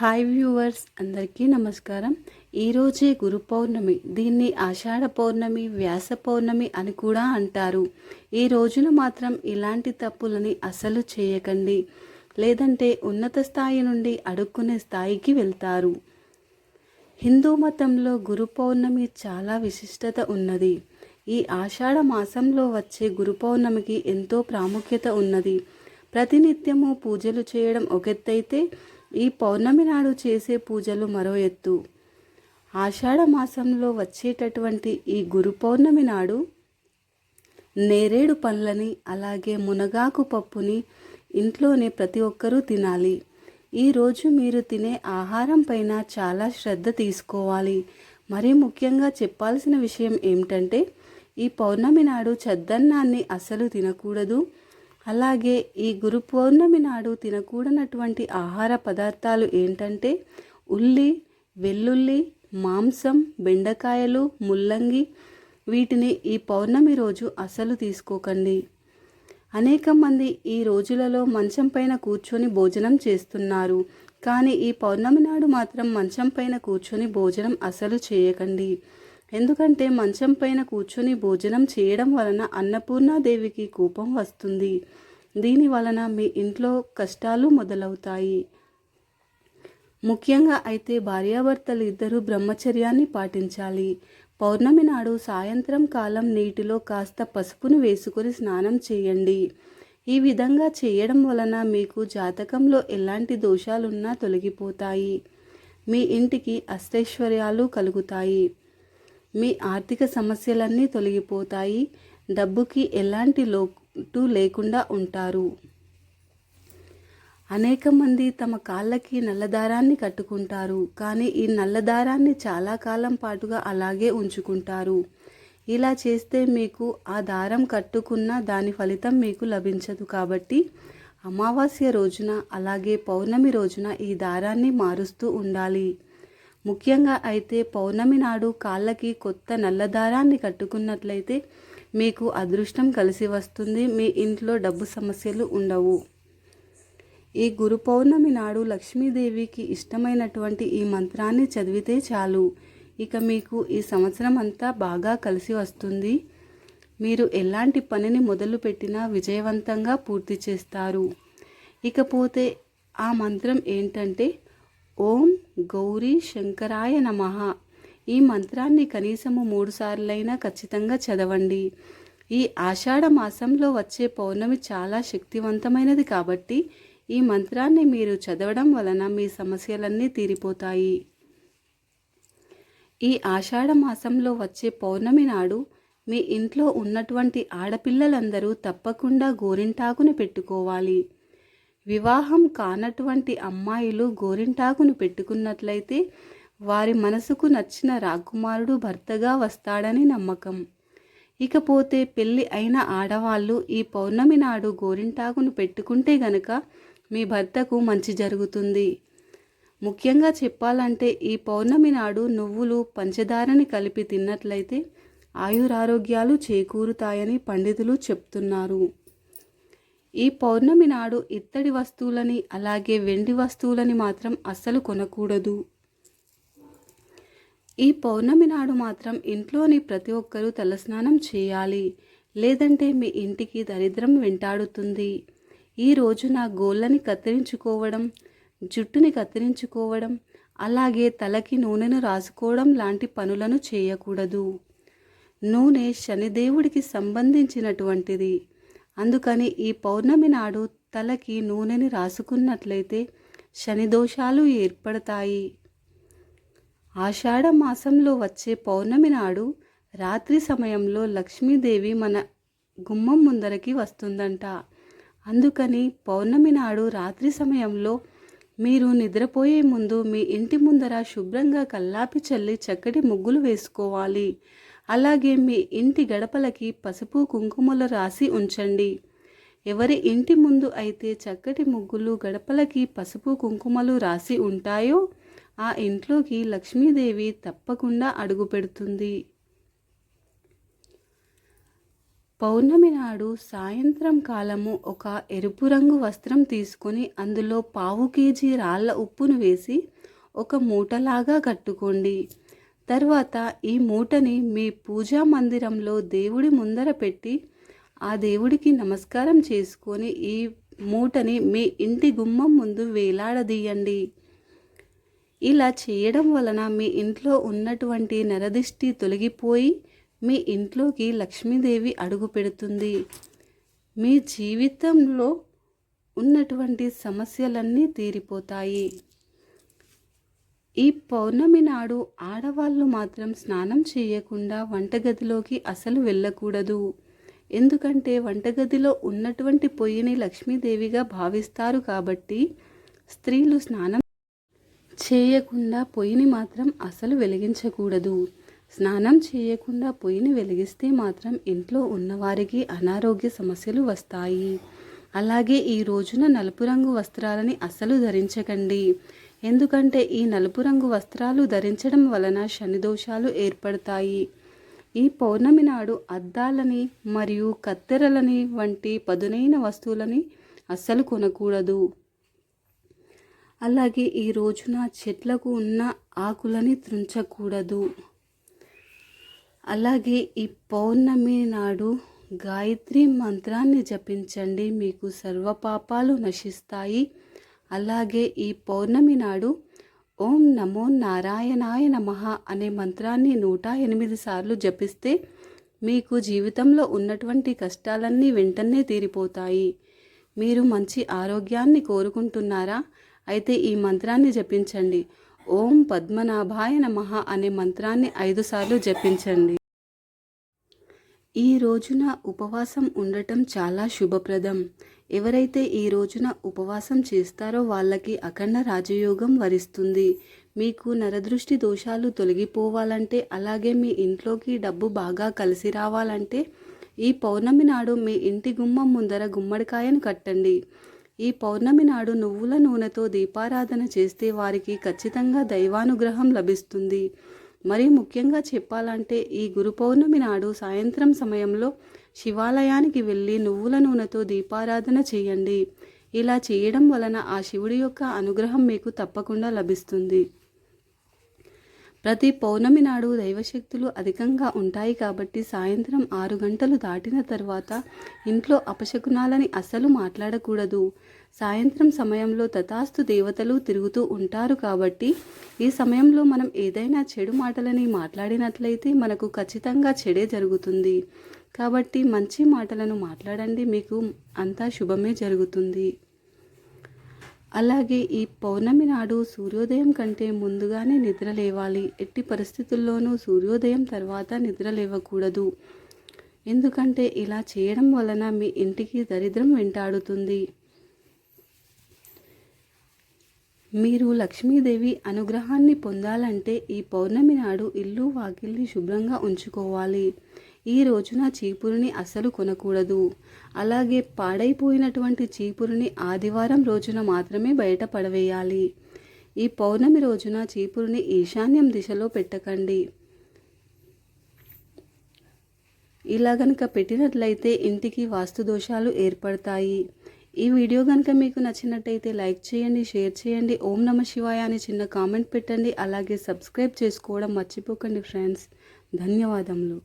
Hi viewers అందరికీ నమస్కారం. ఈరోజే గురు పౌర్ణమి దీన్ని ఆషాఢ పౌర్ణమి వ్యాస పౌర్ణమి అని కూడా అంటారు. ఈ రోజున మాత్రం ఇలాంటి తప్పులని అసలు చేయకండి. లేదంటే ఉన్నత స్థాయి నుండి అడుక్కునే స్థాయికి వెళ్తారు. హిందూ మతంలో గురు పౌర్ణమి చాలా విశిష్టత ఉన్నది. ఈ ఆషాఢ మాసంలో వచ్చే గురు పౌర్ణమికి ఎంతో ప్రాముఖ్యత ఉన్నది. ప్రతినిత్యము పూజలు చేయడం ఒకెత్తైతే ఈ పౌర్ణమి నాడు చేసే పూజలు మరో ఎత్తు. ఆషాఢ మాసంలో వచ్చేటటువంటి ఈ గురు పౌర్ణమి నాడు నేరేడు పండ్లని అలాగే మునగాకు పప్పుని ఇంట్లోనే ప్రతి ఒక్కరూ తినాలి. ఈరోజు మీరు తినే ఆహారం పైన చాలా శ్రద్ధ తీసుకోవాలి. మరీ ముఖ్యంగా చెప్పాల్సిన విషయం ఏమిటంటే ఈ పౌర్ణమి నాడు చద్దన్నాన్ని అసలు తినకూడదు. అలాగే ఈ గురు పౌర్ణమి నాడు తినకూడనటువంటి ఆహార పదార్థాలు ఏంటంటే ఉల్లి వెల్లుల్లి మాంసం బెండకాయలు ముల్లంగి. వీటిని ఈ పౌర్ణమి రోజు అసలు తీసుకోకండి. అనేక మంది ఈ రోజులలో మంచం పైన కూర్చొని భోజనం చేస్తున్నారు. కానీ ఈ పౌర్ణమి నాడు మాత్రం మంచం పైన కూర్చొని భోజనం అసలు చేయకండి. ఎందుకంటే మంచం పైన కూర్చొని భోజనం చేయడం వలన అన్నపూర్ణాదేవికి కోపం వస్తుంది. దీని వలన మీ ఇంట్లో కష్టాలు మొదలవుతాయి. ముఖ్యంగా అయితే భార్యాభర్తలు ఇద్దరూ బ్రహ్మచర్యాన్ని పాటించాలి. పౌర్ణమి నాడు సాయంత్రం కాలం నీటిలో కాస్త పసుపును వేసుకొని స్నానం చేయండి. ఈ విధంగా చేయడం వలన మీకు జాతకంలో ఎలాంటి దోషాలున్నా తొలగిపోతాయి. మీ ఇంటికి అష్టైశ్వర్యాలు కలుగుతాయి. మీ ఆర్థిక సమస్యలన్నీ తొలగిపోతాయి. డబ్బుకి ఎలాంటి లోటు లేకుండా ఉంటారు. అనేక మంది తమ కాళ్ళకి నల్లదారాన్ని కట్టుకుంటారు. కానీ ఈ నల్లదారాన్ని చాలా కాలం పాటుగా అలాగే ఉంచుకుంటారు. ఇలా చేస్తే మీకు ఆ దారం కట్టుకున్న దాని ఫలితం మీకు లభించదు కాబట్టి అమావాస్య రోజున అలాగే పౌర్ణమి రోజున ఈ దారాన్ని మారుస్తూ ఉండాలి. ముఖ్యంగా అయితే పౌర్ణమి నాడు కాళ్ళకి కొత్త నల్లదారాన్ని కట్టుకున్నట్లయితే మీకు అదృష్టం కలిసి వస్తుంది. మీ ఇంట్లో డబ్బు సమస్యలు ఉండవు. ఈ గురు పౌర్ణమి నాడు లక్ష్మీదేవికి ఇష్టమైనటువంటి ఈ మంత్రాన్ని చదివితే చాలు. ఇక మీకు ఈ సంవత్సరం అంతా బాగా కలిసి వస్తుంది. మీరు ఎలాంటి పనిని మొదలుపెట్టినా విజయవంతంగా పూర్తి చేస్తారు. ఇకపోతే ఆ మంత్రం ఏంటంటే ఓం గౌరీ శంకరాయ నమ. ఈ మంత్రాన్ని కనీసము మూడు సార్లైనా ఖచ్చితంగా చదవండి. ఈ ఆషాఢ మాసంలో వచ్చే పౌర్ణమి చాలా శక్తివంతమైనది కాబట్టి ఈ మంత్రాన్ని మీరు చదవడం వలన మీ సమస్యలన్నీ తీరిపోతాయి. ఈ ఆషాఢ మాసంలో వచ్చే పౌర్ణమి నాడు మీ ఇంట్లో ఉన్నటువంటి ఆడపిల్లలందరూ తప్పకుండా గోరింటాకుని పెట్టుకోవాలి. వివాహం కానటువంటి అమ్మాయిలు గోరింటాకును పెట్టుకున్నట్లయితే వారి మనసుకు నచ్చిన రాకుమారుడు భర్తగా వస్తాడని నమ్మకం. ఇకపోతే పెళ్ళి అయిన ఆడవాళ్ళు ఈ పౌర్ణమి నాడు గోరింటాకును పెట్టుకుంటే గనక మీ భర్తకు మంచి జరుగుతుంది. ముఖ్యంగా చెప్పాలంటే ఈ పౌర్ణమి నాడు నువ్వులు పంచదారని కలిపి తిన్నట్లయితే ఆయురారోగ్యాలు చేకూరుతాయని పండితులు చెప్తున్నారు. ఈ పౌర్ణమి నాడు ఇత్తడి వస్తువులని అలాగే వెండి వస్తువులని మాత్రం అస్సలు కొనకూడదు. ఈ పౌర్ణమి నాడు మాత్రం ఇంట్లోని ప్రతి ఒక్కరూ తలస్నానం చేయాలి. లేదంటే మీ ఇంటికి దరిద్రం వెంటాడుతుంది. ఈ రోజున గోళ్ళని కత్తిరించుకోవడం జుట్టుని కత్తిరించుకోవడం అలాగే తలకి నూనెను రాసుకోవడం లాంటి పనులను చేయకూడదు. నూనె శనిదేవుడికి సంబంధించినటువంటిది. అందుకని ఈ పౌర్ణమి నాడు తలకి నూనెని రాసుకున్నట్లయితే శని దోషాలు ఏర్పడతాయి. ఆషాఢ మాసంలో వచ్చే పౌర్ణమి నాడు రాత్రి సమయంలో లక్ష్మీదేవి మన గుమ్మం ముందరకి వస్తుందంట. అందుకని పౌర్ణమి నాడు రాత్రి సమయంలో మీరు నిద్రపోయే ముందు మీ ఇంటి ముందర శుభ్రంగా కల్లాపి చల్లి చక్కటి ముగ్గులు వేసుకోవాలి. అలాగే మీ ఇంటి గడపలకి పసుపు కుంకుమలు రాసి ఉంచండి. ఎవరి ఇంటి ముందు అయితే చక్కటి ముగ్గులు గడపలకి పసుపు కుంకుమలు రాసి ఉంటాయో ఆ ఇంట్లోకి లక్ష్మీదేవి తప్పకుండా అడుగు పెడుతుంది. పౌర్ణమి నాడు సాయంత్రం కాలము ఒక ఎరుపు రంగు వస్త్రం తీసుకొని అందులో పావు కేజీ రాళ్ళ ఉప్పును వేసి ఒక మూటలాగా కట్టుకోండి. తర్వాత ఈ మూటని మీ పూజా మందిరంలో దేవుడి ముందర పెట్టి ఆ దేవుడికి నమస్కారం చేసుకొని ఈ మూటని మీ ఇంటి గుమ్మం ముందు వేలాడదీయండి. ఇలా చేయడం వలన మీ ఇంట్లో ఉన్నటువంటి నరదిష్టి తొలగిపోయి మీ ఇంట్లోకి లక్ష్మీదేవి అడుగు పెడుతుంది. మీ జీవితంలో ఉన్నటువంటి సమస్యలన్నీ తీరిపోతాయి. ఈ పౌర్ణమి నాడు ఆడవాళ్ళు మాత్రం స్నానం చేయకుండా వంటగదిలోకి అసలు వెళ్ళకూడదు. ఎందుకంటే వంటగదిలో ఉన్నటువంటి పొయ్యిని లక్ష్మీదేవిగా భావిస్తారు కాబట్టి స్త్రీలు స్నానం చేయకుండా పొయ్యిని మాత్రం అసలు వెలిగించకూడదు. స్నానం చేయకుండా పొయ్యిని వెలిగిస్తే మాత్రం ఇంట్లో ఉన్నవారికి అనారోగ్య సమస్యలు వస్తాయి. అలాగే ఈ రోజున నలుపు రంగు వస్త్రాలని అస్సలు ధరించకండి. ఎందుకంటే ఈ నలుపు రంగు వస్త్రాలు ధరించడం వలన శనిదోషాలు ఏర్పడతాయి. ఈ పౌర్ణమి నాడు అద్దాలని మరియు కత్తెరలని వంటి పదునైన వస్తువులని అస్సలు కొనకూడదు. అలాగే ఈ రోజున చెట్లకు ఉన్న ఆకులని త్రుంచకూడదు. అలాగే ఈ పౌర్ణమి నాడు గాయత్రి మంత్రాన్ని జపించండి. మీకు సర్వపాపాలు నశిస్తాయి. అలాగే ఈ పౌర్ణమి నాడు ఓం నమో నారాయణాయ నమ అనే మంత్రాన్ని నూట ఎనిమిది సార్లు జపిస్తే మీకు జీవితంలో ఉన్నటువంటి కష్టాలన్నీ వెంటనే తీరిపోతాయి. మీరు మంచి ఆరోగ్యాన్ని కోరుకుంటున్నారా? అయితే ఈ మంత్రాన్ని జపించండి. ఓం పద్మనాభాయ నమ అనే మంత్రాన్ని ఐదు సార్లు జపించండి. ఈ రోజున ఉపవాసం ఉండటం చాలా శుభప్రదం. ఎవరైతే ఈ రోజున ఉపవాసం చేస్తారో వాళ్ళకి అఖండ రాజయోగం వరిస్తుంది. మీకు నరదృష్టి దోషాలు తొలగిపోవాలంటే అలాగే మీ ఇంట్లోకి డబ్బు బాగా కలిసి రావాలంటే ఈ పౌర్ణమి నాడు మీ ఇంటి గుమ్మం ముందర గుమ్మడికాయను కట్టండి. ఈ పౌర్ణమి నాడు నువ్వుల నూనెతో దీపారాధన చేస్తే వారికి ఖచ్చితంగా దైవానుగ్రహం లభిస్తుంది. మరి ముఖ్యంగా చెప్పాలంటే ఈ గురు పౌర్ణమి నాడు సాయంత్రం సమయంలో శివాలయానికి వెళ్ళి నువ్వుల నూనెతో దీపారాధన చేయండి. ఇలా చేయడం వలన ఆ శివుడి యొక్క అనుగ్రహం మీకు తప్పకుండా లభిస్తుంది. ప్రతి పౌర్ణమి నాడు దైవశక్తులు అధికంగా ఉంటాయి కాబట్టి సాయంత్రం ఆరు గంటలు దాటిన తర్వాత ఇంట్లో అపశకునాలని అస్సలు మాట్లాడకూడదు. సాయంత్రం సమయంలో తథాస్తు దేవతలు తిరుగుతూ ఉంటారు కాబట్టి ఈ సమయంలో మనం ఏదైనా చెడు మాటలని మాట్లాడినట్లయితే మనకు ఖచ్చితంగా చెడే జరుగుతుంది. కాబట్టి మంచి మాటలను మాట్లాడండి మీకు అంతా శుభమే జరుగుతుంది. అలాగే ఈ పౌర్ణమి నాడు సూర్యోదయం కంటే ముందుగానే నిద్ర లేవాలి. ఎట్టి పరిస్థితుల్లోనూ సూర్యోదయం తర్వాత నిద్ర లేవకూడదు. ఎందుకంటే ఇలా చేయడం వలన మీ ఇంటికి దరిద్రం వెంటాడుతుంది. మీరు లక్ష్మీదేవి అనుగ్రహాన్ని పొందాలంటే ఈ పౌర్ణమి నాడు ఇల్లు వాకిల్ని శుభ్రంగా ఉంచుకోవాలి. ఈ రోజున చీపురుని అసలు కొనకూడదు. అలాగే పాడైపోయినటువంటి చీపురుని ఆదివారం రోజున మాత్రమే బయట పడవేయాలి. ఈ పౌర్ణమి రోజున చీపురుని ఈశాన్యం దిశలో పెట్టకండి. ఇలా గనక పెట్టినట్లయితే ఇంటికి వాస్తు దోషాలు ఏర్పడతాయి. ఈ వీడియో కనుక మీకు నచ్చినట్టయితే లైక్ చేయండి షేర్ చేయండి ఓం నమ శివాయ అని చిన్న కామెంట్ పెట్టండి అలాగే సబ్స్క్రైబ్ చేసుకోవడం మర్చిపోకండి ఫ్రెండ్స్. ధన్యవాదములు.